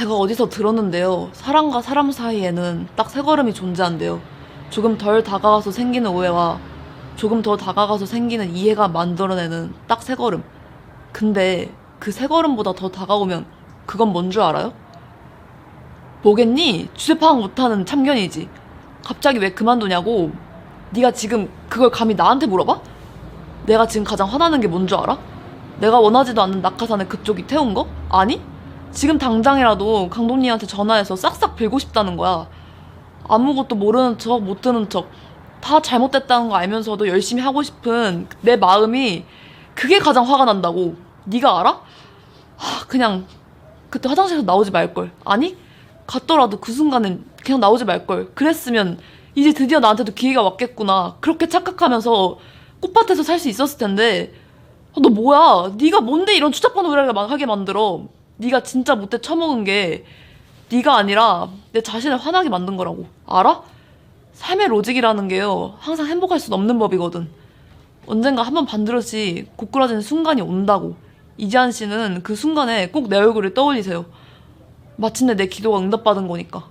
제가 어디서 들었는데요. 사람과 사람 사이에는 딱 세 걸음이 존재한대요. 조금 덜 다가가서 생기는 오해와 조금 더 다가가서 생기는 이해가 만들어내는 딱 세 걸음. 근데 그 세 걸음보다 더 다가오면 그건 뭔 줄 알아요? 뭐겠니? 주제 파악 못하는 참견이지. 갑자기 왜 그만두냐고. 네가 지금 그걸 감히 나한테 물어봐? 내가 지금 가장 화나는 게 뭔 줄 알아? 내가 원하지도 않는 낙하산을 그쪽이 태운 거? 아니? 지금 당장이라도 강동님한테 전화해서 싹싹 빌고 싶다는 거야. 아무것도 모르는 척, 못 듣는 척. 다 잘못됐다는 거 알면서도 열심히 하고 싶은 내 마음이 그게 가장 화가 난다고. 네가 알아? 하, 그냥 그때 화장실에서 나오지 말걸. 아니? 갔더라도 그 순간은 그냥 나오지 말걸. 그랬으면 이제 드디어 나한테도 기회가 왔겠구나. 그렇게 착각하면서 꽃밭에서 살 수 있었을 텐데 아, 너 뭐야? 네가 뭔데 이런 추잡한 오해를 막 하게 만들어? 네가 진짜 못돼 처먹은 게 네가 아니라 내 자신을 화나게 만든 거라고. 알아? 삶의 로직이라는 게요. 항상 행복할 수는 없는 법이거든. 언젠가 한 번 반드시 고꾸라지는 순간이 온다고. 이지한 씨는 그 순간에 꼭 내 얼굴을 떠올리세요. 마침내 내 기도가 응답받은 거니까.